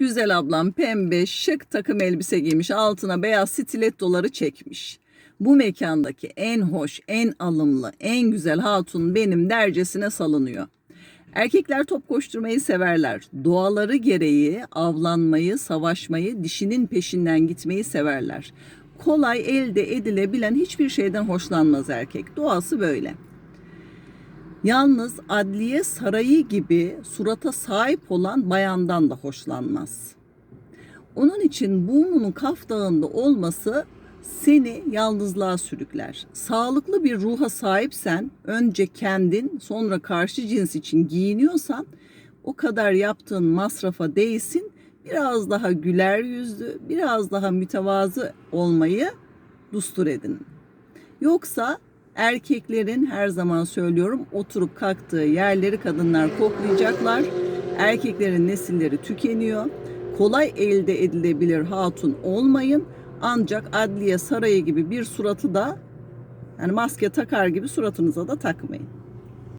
Güzel ablam pembe şık takım elbise giymiş. Altına beyaz stilettoları çekmiş. Bu mekandaki en hoş, en alımlı, en güzel hatun benim dercesine salınıyor. Erkekler top koşturmayı severler. Doğaları gereği avlanmayı, savaşmayı, dişinin peşinden gitmeyi severler. Kolay elde edilebilen hiçbir şeyden hoşlanmaz erkek. Doğası böyle. Yalnız adliye sarayı gibi surata sahip olan bayandan da hoşlanmaz. Onun için burnunun kaf dağında olması seni yalnızlığa sürükler. Sağlıklı bir ruha sahipsen, önce kendin, sonra karşı cins için giyiniyorsan, o kadar yaptığın masrafa değsin, biraz daha güler yüzlü, biraz daha mütevazı olmayı dustur edin. Yoksa erkeklerin her zaman söylüyorum oturup kalktığı yerleri kadınlar koklayacaklar. Erkeklerin nesilleri tükeniyor. Kolay elde edilebilir hatun olmayın. Ancak adliye sarayı gibi bir suratı da yani maske takar gibi suratınıza da takmayın.